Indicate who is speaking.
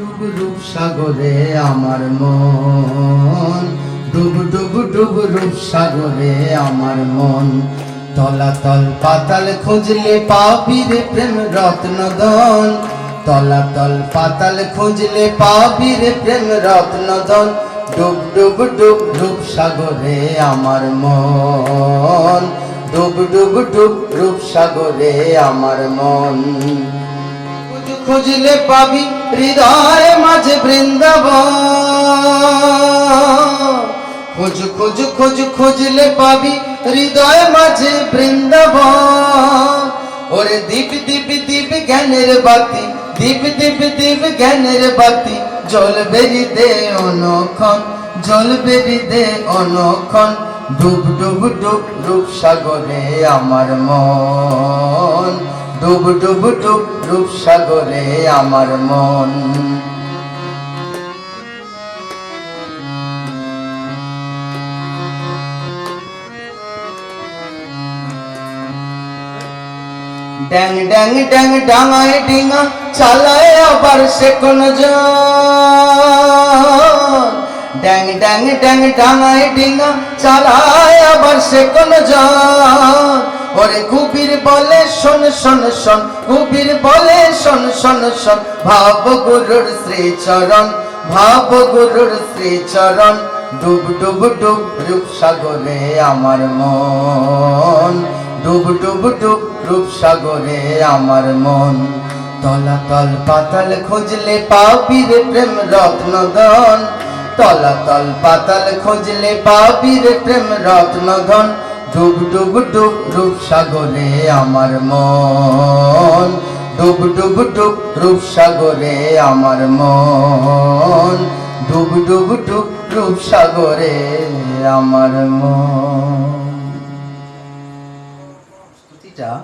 Speaker 1: ডুব রূপ সাগরে আমার মন ডুব ডুব ডুব রূপ সাগরে আমার মন তলাতল পাতাল খুঁজলে পাবি রে প্রেম রত্নদন তলাতল পাতাল খুঁজলে পাবি রে প্রেম রত্নদন ডুব ডুব ডুব রূপ সাগরে আমার মন ডুব ডুব ডুব রূপ সাগরে আমার মন খুঁজলে পাবি হৃদয় মাঝে বৃন্দাবন। খোঁজ খোঁজ খোঁজ, খুঁজলে পাবি হৃদয় মাঝে বৃন্দাবন। ওরে দীপ দীপ দীপ জ্ঞানের বাতি, দীপ দীপ দীপ জ্ঞানের বাতি জ্বলবে দে অনক্ষণ জ্বলবে দে অনক্ষণ, ডুব ডুব ডুব রূপ সাগরে আমার মন। ডুব ডুব ডুব রূপ সাগরে আমার মন। ড্যাং ড্যাং ড্যাং, ডাঙায় ডিঙা চালায় আবার সে কোন ড্যাং ড্যাং ড্যাং, ডাঙায় ডিঙা চালায় আবার সে কোন ওরে কুবির বলে, শোন শোন শোন কুবির বলে, শোন শোন শোন ভাব গুরুর শ্রীচরণ ভাব গুরুর শ্রীচরণ, ডুব ডুব ডুব রূপ সাগরে আমার মন, ডুব ডুব ডুব রূপ সাগরে আমার মন। তলাতল পাতাল খুঁজলে পাবি রে প্রেম রত্নধন তলাতল পাতাল খুঁজলে পাবি রে প্রেম রত্নধন। ডুব ডুব ডুব রূপ সাগরে আমার মন। ডুব ডুব ডুব রূপ সাগরে আমার মন। ডুব ডুব ডুব রূপ সাগরে আমার মন।